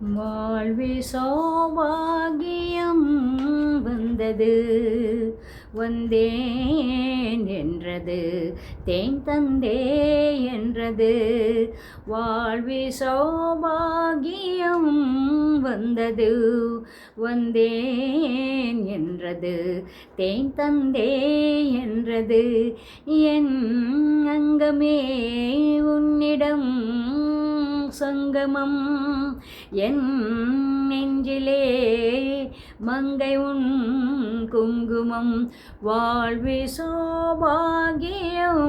வாழ்வி சௌபாகியம் வந்தது. வந்தேன் என்றது தேன் தந்தே என்றது. வாழ்வி சௌபாகியம் வந்தது வந்தேன் என்றது தேன் தந்தே என்றது. என் அங்கமே உன்னிடம் சங்கமம் என் நெஞ்சிலே மங்கை உன் குங்குமம் வாழ்வி సౌభాగ్యం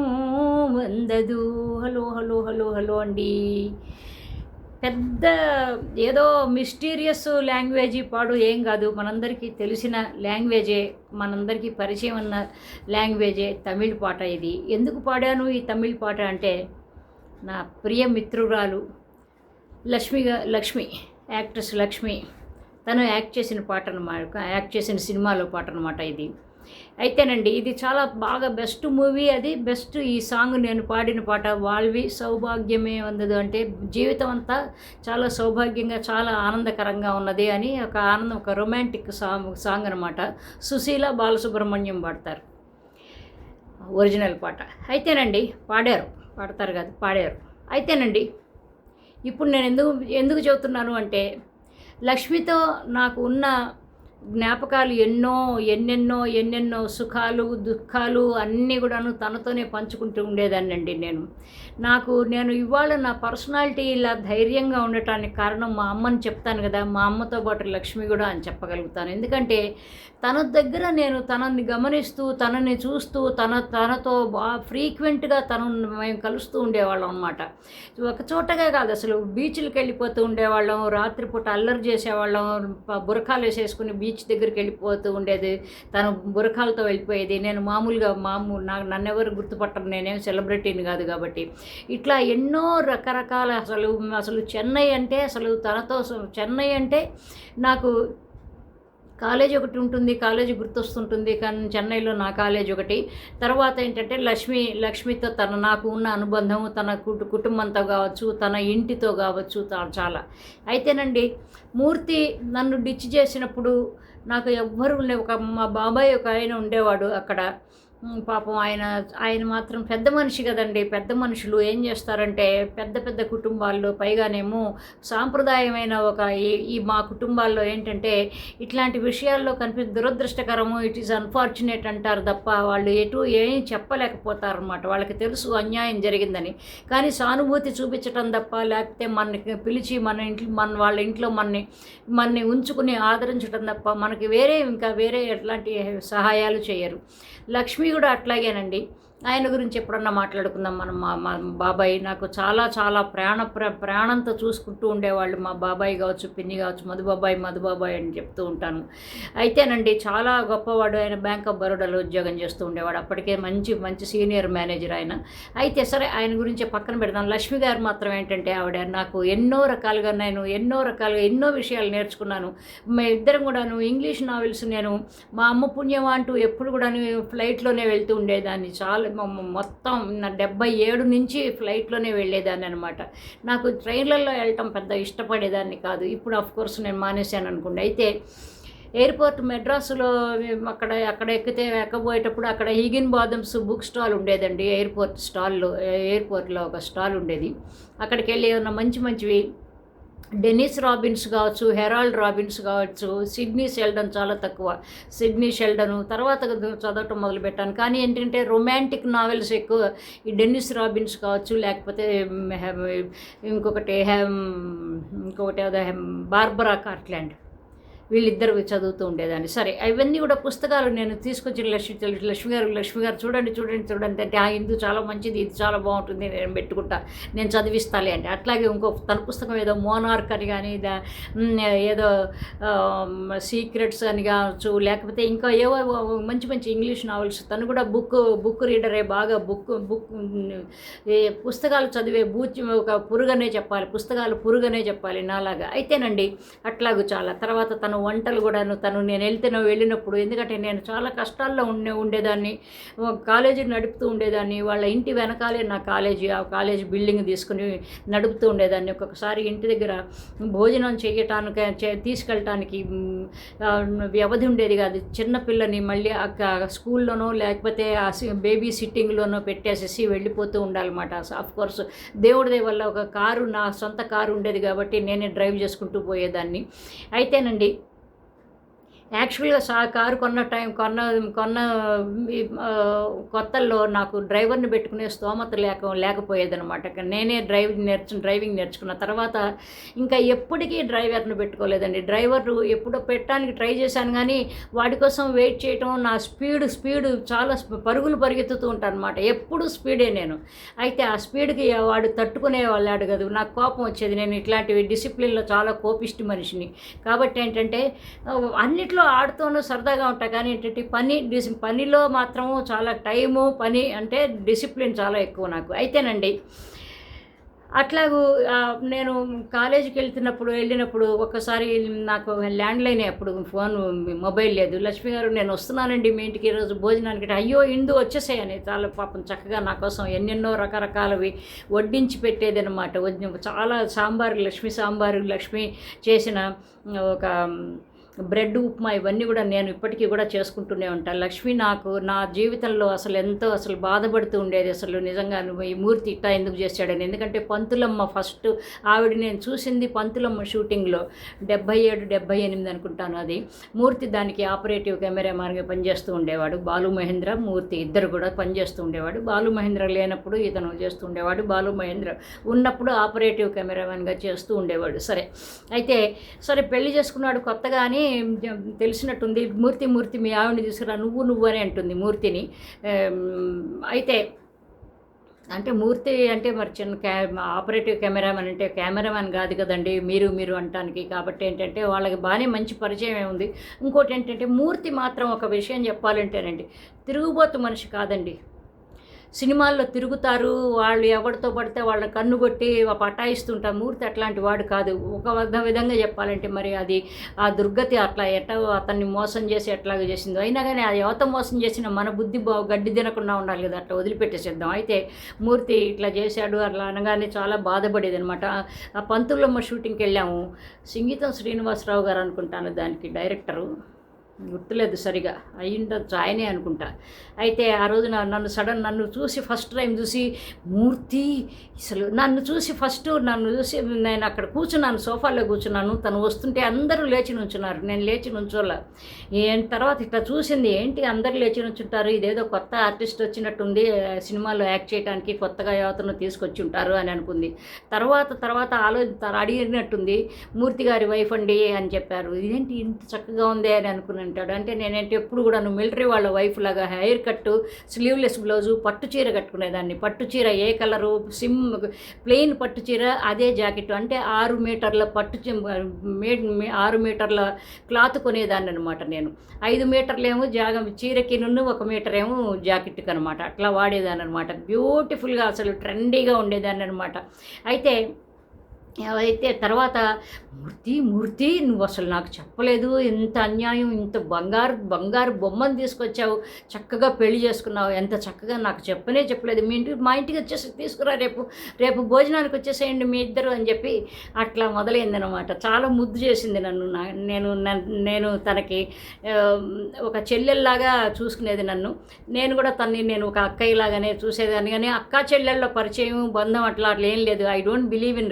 వందదు హలో హలో హలో హలో అండి పెద్ద ఏదో మిస్టీరియస్ లాంగ్వేజ్ పాడు ఏం కాదు మనందరికీ తెలిసిన లాంగ్వేజే మనందరికీ పరిచయం ఉన్న లాంగ్వేజే తమిళ్ పాట ఇది ఎందుకు పాడాను ఈ తమిళ్ పాట అంటే నా ప్రియ మిత్రురాలు లక్ష్మిగా లక్ష్మి యాక్ట్రెస్ లక్ష్మి తను యాక్ట్ చేసిన పాట అనమాట యాక్ట్ చేసిన సినిమాలో పాట అనమాట ఇది. అయితేనండి ఇది చాలా బాగా బెస్ట్ మూవీ అది. బెస్ట్ ఈ సాంగ్ నేను పాడిన పాట వాళ్ళవి సౌభాగ్యమే ఉన్నది అంటే జీవితం అంతా చాలా సౌభాగ్యంగా చాలా ఆనందకరంగా ఉన్నది అని ఒక ఆనందం ఒక రొమాంటిక్ సాంగ్ సాంగ్ అనమాట సుశీల బాలసుబ్రహ్మణ్యం పాడతారు. ఒరిజినల్ పాట. అయితేనండి పాడారు. పాడతారు కాదు పాడారు. అయితేనండి ఇప్పుడు నేను ఎందుకు ఎందుకు చెబుతున్నాను అంటే లక్ష్మితో నాకు ఉన్న జ్ఞాపకాలు ఎన్నో ఎన్నెన్నో ఎన్నెన్నో సుఖాలు దుఃఖాలు అన్నీ కూడాను తనతోనే పంచుకుంటూ ఉండేదాన్నండి నేను. నాకు నేను ఇవాళ నా పర్సనాలిటీ ఇలా ధైర్యంగా ఉండటానికి కారణం మా అమ్మని చెప్తాను కదా మా అమ్మతో పాటు లక్ష్మి కూడా అని చెప్పగలుగుతాను. ఎందుకంటే తన దగ్గర నేను తనని గమనిస్తూ తనని చూస్తూ తన తనతో బా ఫ్రీక్వెంట్గా తను మేము కలుస్తూ ఉండేవాళ్ళం అనమాట ఒక చోటగా కాదు అసలు బీచ్లకు వెళ్ళిపోతూ ఉండేవాళ్ళం రాత్రిపూట అల్లరి చేసేవాళ్ళం బురకాలు వేసేసుకుని బీచ్ బీచ్ దగ్గరికి వెళ్ళిపోతూ ఉండేది. తను బురకాలతో వెళ్ళిపోయేది. నేను మామూలుగా మామూలు నాకు నన్నెవరు గుర్తుపట్టరు. నేనేం సెలబ్రిటీని కాదు కాబట్టి. ఇట్లా ఎన్నో రకరకాల అసలు అసలు చెన్నై అంటే అసలు తనతో చెన్నై అంటే నాకు కాలేజ్ ఒకటి ఉంటుంది కాలేజ్ గుర్తొస్తుంటుంది కానీ చెన్నైలో నా కాలేజ్ ఒకటి. తర్వాత ఏంటంటే లక్ష్మి లక్ష్మితో తన నాకు ఉన్న అనుబంధం తన కుటు కుటుంబంతో కావచ్చు తన ఇంటితో కావచ్చు చాలా. అయితేనండి మూర్తి నన్ను డిచ్ చేసినప్పుడు నాకు ఎవ్వరూ ఒక మా బాబాయ్ ఒక ఆయన ఉండేవాడు అక్కడ. పాపం ఆయన ఆయన మాత్రం పెద్ద మనిషి కదండి. పెద్ద మనుషులు ఏం చేస్తారంటే పెద్ద పెద్ద కుటుంబాల్లో పైగానేమో సాంప్రదాయమైన ఒక ఈ- ఈ మా కుటుంబాల్లో ఏంటంటే ఇట్లాంటి విషయాల్లో కనిపి దురదృష్టకరము ఇట్ ఈస్ అన్ఫార్చునేట్ అంటారు తప్ప వాళ్ళు ఎటు ఏం చెప్పలేకపోతారు అనమాట వాళ్ళకి తెలుసు అన్యాయం జరిగిందని. కానీ సానుభూతి చూపించటం తప్ప లేకపోతే మనకి పిలిచి మన ఇంట్లో మన వాళ్ళ ఇంట్లో మనని మనని ఉంచుకుని ఆదరించడం తప్ప మనకి వేరే ఇంకా వేరే ఎట్లాంటి సహాయాలు చేయరు. లక్ష్మి కూడా అట్లాగేనండి. ఆయన గురించి ఎప్పుడన్నా మాట్లాడుకుందాం. మనం మా మా బాబాయ్ నాకు చాలా చాలా ప్రాణ ప్ర ప్రాణంతో చూసుకుంటూ ఉండేవాళ్ళు. మా బాబాయ్ కావచ్చు పిన్ని కావచ్చు మధు బాబాయ్ మధు బాబాయ్ అని చెప్తూ ఉంటాను. అయితేనండి చాలా గొప్పవాడు ఆయన. బ్యాంక్ ఆఫ్ బరోడాలో ఉద్యోగం చేస్తూ ఉండేవాడు. అప్పటికే మంచి మంచి సీనియర్ మేనేజర్ ఆయన. అయితే సరే ఆయన గురించి పక్కన పెడదాం. లక్ష్మి గారు మాత్రం ఏంటంటే ఆవిడ నాకు ఎన్నో రకాలుగా నేను ఎన్నో రకాలుగా ఎన్నో విషయాలు నేర్చుకున్నాను. మా ఇద్దరం కూడాను ఇంగ్లీష్ నావెల్స్ నేను మా అమ్మ పుణ్యం అంటూ ఎప్పుడు కూడా ఫ్లైట్లోనే వెళ్తూ ఉండేదాన్ని. చాలా మొ- మొత్తం నా డెబ్బై ఏడు నుంచి ఫ్లైట్లోనే వెళ్ళేదాన్ని అనమాట నాకు ట్రైన్లలో వెళ్ళటం పెద్ద ఇష్టపడేదాన్ని కాదు. ఇప్పుడు ఆఫ్ కోర్స్ నేను మానేశాను అనుకోండి. అయితే ఎయిర్పోర్ట్ మెడ్రాసులో అక్కడ అక్కడ ఎక్కితే ఎక్కబోయేటప్పుడు అక్కడ హిగిన్ బాదమ్స్ బుక్ స్టాల్ ఉండేదండి. ఎయిర్పోర్ట్ స్టాల్లో ఎయిర్పోర్ట్లో ఒక స్టాల్ ఉండేది. అక్కడికి వెళ్ళి ఏమన్నా మంచి మంచివి డెనిస్ రాబిన్స్ కావచ్చు హెరాల్డ్ రాబిన్స్ కావచ్చు సిడ్నీ షెల్డన్ చాలా తక్కువ. సిడ్నీ షెల్డన్ తర్వాత చదవటం మొదలుపెట్టాను. కానీ ఏంటంటే రొమాంటిక్ నావెల్స్ ఎక్కువ ఈ డెన్నిస్ రాబిన్స్ కావచ్చు లేకపోతే ఇంకొకటి హెమ్, ఇంకొకటి అదే బార్బరా కార్ట్లాండ్. వీళ్ళిద్దరు చదువుతూ ఉండేదాన్ని. సరే అవన్నీ కూడా పుస్తకాలు నేను తీసుకొచ్చి లక్ష్మి లక్ష్మి గారు లక్ష్మి గారు చూడండి చూడండి చూడండి అంటే ఆ ఇందు చాలా మంచిది ఇది చాలా బాగుంటుంది నేను పెట్టుకుంటా నేను చదివిస్తాలే అంటే. అట్లాగే ఇంకో తన పుస్తకం ఏదో మోనార్క్ అని కానీ ఏదో సీక్రెట్స్ అని కావచ్చు లేకపోతే ఇంకా ఏవో మంచి మంచి ఇంగ్లీష్ నావెల్స్ తను కూడా బుక్ బుక్ రీడరే బాగా బుక్ బుక్ పుస్తకాలు చదివే బూచి ఒక పురుగనే చెప్పాలి పుస్తకాలు పురుగనే చెప్పాలి నాలాగా. అయితేనండి అట్లాగూ చాలా. తర్వాత తను తను వంటలు కూడాను తను నేను వెళ్తేనో వెళ్ళినప్పుడు ఎందుకంటే నేను చాలా కష్టాల్లో ఉండే ఉండేదాన్ని. కాలేజీ నడుపుతూ ఉండేదాన్ని. వాళ్ళ ఇంటి వెనకాలే నా కాలేజీ ఆ కాలేజీ బిల్డింగ్ తీసుకుని నడుపుతూ ఉండేదాన్ని. ఒక్కొక్కసారి ఇంటి దగ్గర భోజనం చేయటానికి చే- తీసుకెళ్ళటానికి వ్యవధి ఉండేది కాదు. చిన్నపిల్లని మళ్ళీ ఆ స్కూల్లోనో లేకపోతే ఆ బేబీ సిట్టింగ్లోనో పెట్టేసేసి వెళ్ళిపోతూ ఉండాలన్నమాట. ఆఫ్ కోర్స్ దేవుడి వల్ల ఒక కారు నా సొంత కారు ఉండేది కాబట్టి నేనే డ్రైవ్ చేసుకుంటూ పోయేదాన్ని. అయితేనండి యాక్చువల్గా సా కారు కొన్న టైం కొన్న కొన్న కొత్తల్లో నాకు డ్రైవర్ని పెట్టుకునే స్తోమత లేక లేకపోయేదనమాట నేనే డ్రైవ్ నేర్చు డ్రైవింగ్ నేర్చుకున్న తర్వాత ఇంకా ఎప్పటికీ డ్రైవర్ని పెట్టుకోలేదండి. డ్రైవర్ ఎప్పుడో పెట్టడానికి ట్రై చేశాను కానీ వాడి కోసం వెయిట్ చేయటం నా స్పీడ్ స్పీడ్ చాలా పరుగులు పరిగెత్తుతూ ఉంటాను అనమాట ఎప్పుడు స్పీడే నేను. అయితే ఆ స్పీడ్కి వాడు తట్టుకునే వాళ్ళాడు కదా. నాకు కోపం వచ్చేది. నేను ఇట్లాంటివి డిసిప్లిన్లో చాలా కోపిష్టి మనిషిని. కాబట్టి ఏంటంటే అన్నిట్లో ఆడుతూనూ సరదాగా ఉంటాయి. కానీ ఏంటంటే పని డిసి పనిలో మాత్రం చాలా టైము పని అంటే డిసిప్లిన్ చాలా ఎక్కువ నాకు. అయితేనండి అట్లాగూ నేను కాలేజీకి వెళ్తున్నప్పుడు వెళ్ళినప్పుడు ఒక్కసారి నాకు ల్యాండ్లైన్ అప్పుడు ఫోన్ మొబైల్ లేదు. లక్ష్మి గారు నేను వస్తున్నానండి మీ ఇంటికి ఈరోజు భోజనానికి. అయ్యో ఇందు వచ్చేసాయని చాలా పాపం చక్కగా నా కోసం ఎన్నెన్నో రకరకాలవి వడ్డించి పెట్టేది అనమాట చాలా సాంబారు లక్ష్మి సాంబారు లక్ష్మి చేసిన ఒక బ్రెడ్ ఉప్మా ఇవన్నీ కూడా నేను ఇప్పటికీ కూడా చేసుకుంటూనే ఉంటాను. లక్ష్మి నాకు నా జీవితంలో అసలు ఎంతో అసలు బాధపడుతూ ఉండేది అసలు నిజంగా ఈ మూర్తి ఇట్టా ఎందుకు చేశాడని. ఎందుకంటే పంతులమ్మ ఫస్ట్ ఆవిడ నేను చూసింది పంతులమ్మ షూటింగ్లో డెబ్బై ఏడు డెబ్బై ఎనిమిది అనుకుంటాను అది. మూర్తి దానికి ఆపరేటివ్ కెమెరామాన్గా పనిచేస్తూ ఉండేవాడు. బాలు మహేంద్ర మూర్తి ఇద్దరు కూడా పనిచేస్తూ ఉండేవాడు. బాలు మహేంద్ర లేనప్పుడు ఇతను చేస్తూ ఉండేవాడు. బాలు మహేంద్ర ఉన్నప్పుడు ఆపరేటివ్ కెమెరామెన్గా చేస్తూ ఉండేవాడు. సరే అయితే సరే పెళ్ళి చేసుకున్నాడు కొత్తగా తెలిసినట్టుంది. మూర్తి మూర్తి మీ ఆవిడని తీసుకురా నువ్వు నువ్వు అని అంటుంది మూర్తిని. అయితే అంటే మూర్తి అంటే మరి చిన్న క్యా ఆపరేటివ్ కెమెరామెన్ అంటే కెమెరామెన్ కాదు కదండి. మీరు మీరు అంటానికి. కాబట్టి ఏంటంటే వాళ్ళకి బాగానే మంచి పరిచయం ఉంది ఇంకోటి ఏంటంటే మూర్తి మాత్రం ఒక విషయం చెప్పాలంటేనండి తిరుగుబోతు మనిషి కాదండి. సినిమాల్లో తిరుగుతారు వాళ్ళు ఎవరితో పడితే వాళ్ళ కన్ను కొట్టి పటాయిస్తుంటారు. మూర్తి అట్లాంటి వాడు కాదు. ఒక విధంగా చెప్పాలంటే మరి అది ఆ దుర్గతి అట్లా ఎట్ట అతన్ని మోసం చేసి ఎట్లాగ చేసిందో. అయినా కానీ ఆ యువత మోసం చేసిన మన బుద్ధి బా గడ్డి తినకుండా ఉండాలి కదా. అట్లా వదిలిపెట్టేసేద్దాం. అయితే మూర్తి ఇట్లా చేశాడు అట్లా అనగానే చాలా బాధపడేది అనమాట ఆ పంతులమ్మ షూటింగ్కి వెళ్ళాము. సంగీతం శ్రీనివాసరావు గారు అనుకుంటాను దానికి డైరెక్టరు. గుర్తులేదు సరిగా. అయ్యిండొచ్చు ఆయనే అనుకుంటా. అయితే ఆ రోజు నన్ను సడన్ నన్ను చూసి ఫస్ట్ టైం చూసి మూర్తి అసలు నన్ను చూసి ఫస్ట్ నన్ను చూసి నేను అక్కడ కూర్చున్నాను సోఫాలో కూర్చున్నాను. తను వస్తుంటే అందరూ లేచి నుంచున్నారు. నేను లేచి నుంచోలే. తర్వాత ఇట్లా చూసింది ఏంటి అందరూ లేచి నుంచుంటారు? ఇదేదో కొత్త ఆర్టిస్ట్ వచ్చినట్టుంది. సినిమాలో యాక్ట్ చేయడానికి కొత్తగా యువతను తీసుకొచ్చి ఉంటారు అని అనుకుంది. తర్వాత తర్వాత ఆలోచన అడిగినట్టుంది మూర్తి గారి వైఫ్ అండి అని చెప్పారు. ఇదేంటి ఇంత చక్కగా ఉంది అని అనుకున్నాను అంటాడు. అంటే నేనంటే ఎప్పుడు కూడా నువ్వు మిలిటరీ వాళ్ళ వైఫ్ లాగా హెయిర్ కట్ స్లీవ్లెస్ బ్లౌజు పట్టు చీర కట్టుకునేదాన్ని. పట్టు చీర ఏ కలరు? సిమ్ ప్లెయిన్ పట్టు చీర అదే జాకెట్ అంటే ఆరు మీటర్ల పట్టు ఆరు మీటర్ల క్లాత్ కొనేదాన్ని అనమాట నేను. ఐదు మీటర్లు ఏమో జాగ చీరకి నుండి ఒక మీటర్ ఏమో జాకెట్కి అనమాట అట్లా వాడేదాన్ని అనమాట బ్యూటిఫుల్గా అసలు ట్రెండీగా ఉండేదాన్ని అనమాట అయితే అయితే తర్వాత మూర్తి మూర్తి నువ్వు అసలు నాకు చెప్పలేదు ఇంత అన్యాయం ఇంత బంగారు బంగారు బొమ్మను తీసుకొచ్చావు చక్కగా పెళ్ళి చేసుకున్నావు ఎంత చక్కగా నాకు చెప్పనే చెప్పలేదు. మీ ఇంటికి మా ఇంటికి వచ్చేసి తీసుకురా రేపు రేపు భోజనానికి వచ్చేసేయండి మీ ఇద్దరు అని చెప్పి అట్లా మొదలైందనమాట చాలా ముద్దు చేసింది నన్ను నా- నేను నేను తనకి ఒక చెల్లెల్లాగా చూసుకునేది నన్ను. నేను కూడా తన్ని నేను ఒక అక్కయ్యలాగానే చూసేదాన్ని కానీ అక్క చెల్లెళ్ళ పరిచయం బంధం అట్లా అట్లా ఏం లేదు. I don't believe in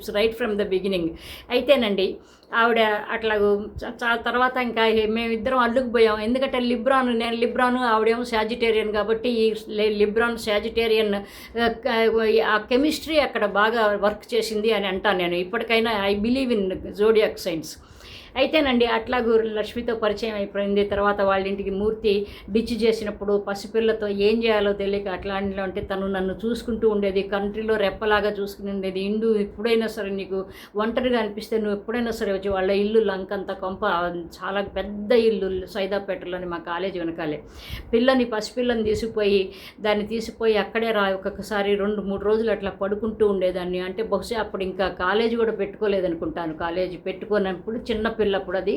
relationships right from the beginning అయితేనండి ఆవిడ అట్లాగూ చ- తర్వాత ఇంకా మేమిద్దరం అల్లుకుపోయాం ఎందుకంటే లిబ్రాన్ నేను లిబ్రాను ఆవిడేమో సాజిటేరియన్ కాబట్టి ఈ లిబ్రాన్ సాజిటేరియన్ ఆ, ఆ కెమిస్ట్రీ అక్కడ బాగా వర్క్ చేసింది అని అంటాను నేను. ఇప్పటికైనా I believe in zodiac signs. అయితేనండి అట్లాగూ లక్ష్మితో పరిచయం అయిపోయింది. తర్వాత వాళ్ళ ఇంటికి మూర్తి డిచ్ చేసినప్పుడు పసిపిల్లతో ఏం చేయాలో తెలియక అట్లాంటిలో అంటే తను నన్ను చూసుకుంటూ ఉండేది. కంట్రీలో రెప్పలాగా చూసుకుని ఉండేది. ఇండు ఎప్పుడైనా సరే నీకు ఒంటరిగా అనిపిస్తే నువ్వు ఎప్పుడైనా సరే వచ్చి వాళ్ళ ఇల్లు లంకంత కొంప చాలా పెద్ద ఇల్లు సైదాపేటలోని మా కాలేజీ వెనకాలే. పిల్లని పసిపిల్లని తీసుకుపోయి దాన్ని తీసిపోయి అక్కడే రా ఒక్కొక్కసారి రెండు మూడు రోజులు అట్లా పడుకుంటూ ఉండేదాన్ని. అంటే బహుశా అప్పుడు ఇంకా కాలేజీ కూడా పెట్టుకోలేదనుకుంటాను. కాలేజీ పెట్టుకున్నప్పుడు చిన్న చిన్నపిల్లప్పుడు అది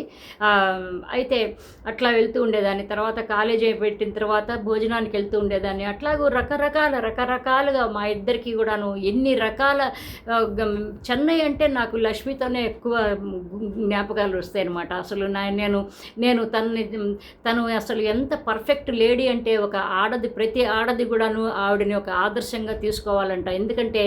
అయితే అట్లా వెళ్తూ ఉండేదాన్ని. తర్వాత కాలేజీ పెట్టిన తర్వాత భోజనానికి వెళ్తూ ఉండేదాన్ని. అట్లాగూ రకరకాల రకరకాలుగా మా ఇద్దరికి కూడాను ఎన్ని రకాల గమ్- చెన్నై అంటే నాకు లక్ష్మితోనే ఎక్కువ జ్ఞాపకాలు వస్తాయి అనమాట అసలు నా నేను నేను తనని తను అసలు ఎంత పర్ఫెక్ట్ లేడీ అంటే ఒక ఆడది ప్రతి ఆడది కూడాను ఆవిడని ఒక ఆదర్శంగా తీసుకోవాలంట. ఎందుకంటే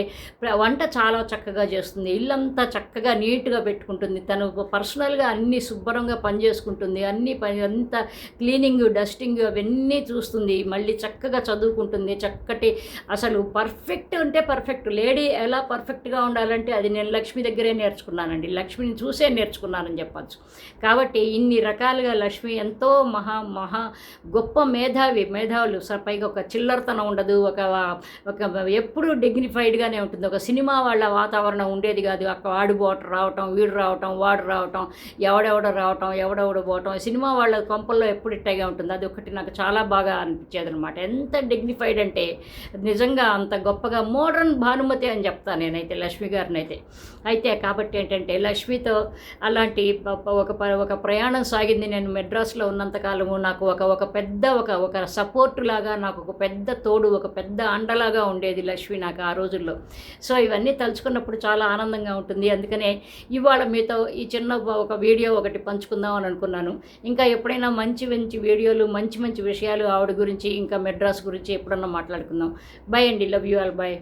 వంట చాలా చక్కగా చేస్తుంది. ఇల్లంతా చక్కగా నీట్గా పెట్టుకుంటుంది. తను పర్సనల్గా అన్ని శుభ్రంగా పని చేసుకుంటుంది అన్ని పని అంత క్లీనింగ్ డస్టింగ్ అవన్నీ చూస్తుంది. మళ్ళీ చక్కగా చదువుకుంటుంది. చక్కటి అసలు పర్ఫెక్ట్ అంటే పర్ఫెక్ట్. లేడీ ఎలా పర్ఫెక్ట్గా ఉండాలంటే అది నేను లక్ష్మి దగ్గరే నేర్చుకున్నానండి. లక్ష్మిని చూసే నేర్చుకున్నానని చెప్పచ్చు. కాబట్టి ఇన్ని రకాలుగా లక్ష్మి ఎంతో మహా మహా గొప్ప మేధావి మేధావులు. స- పైగా ఒక చిల్లరతనం ఉండదు. ఒక ఒక ఎప్పుడు డిగ్నిఫైడ్గానే ఉంటుంది. ఒక సినిమా వాళ్ళ వాతావరణం ఉండేది కాదు. అక్కడ వాడు బోట రావటం వీడు రావటం వాడు రావటం ఎవడెవడ రావటం ఎవడెవడ పోవటం సినిమా వాళ్ళ కొంపల్లో ఎప్పుడు ఇట్టగా ఉంటుంది. అది ఒకటి నాకు చాలా బాగా అనిపించేది అనమాట ఎంత డిగ్నిఫైడ్ అంటే నిజంగా అంత గొప్పగా మోడర్న్ భానుమతి అని చెప్తాను నేనైతే లక్ష్మి గారిని అయితే అయితే కాబట్టి ఏంటంటే లక్ష్మితో అలాంటి ప- ఒక ప- ఒక ప్రయాణం సాగింది. నేను మెడ్రాస్లో ఉన్నంతకాలము నాకు ఒక ఒక పెద్ద ఒక ఒక సపోర్ట్ లాగా నాకు ఒక పెద్ద తోడు ఒక పెద్ద అండలాగా ఉండేది లక్ష్మి నాకు ఆ రోజుల్లో. సో ఇవన్నీ తలుచుకున్నప్పుడు చాలా ఆనందంగా ఉంటుంది. అందుకనే ఇవాళ మీతో ఈ చిన్న ఒక వీడియో ఒకటి పంచుకుందాం అని అనుకున్నాను. ఇంకా ఎప్పుడైనా మంచి మంచి వీడియోలు మంచి మంచి విషయాలు ఆవిడ గురించి ఇంకా మెడ్రాస్ గురించి ఎప్పుడన్నా మాట్లాడుకుందాం. బాయ్ అండి. Love you all bye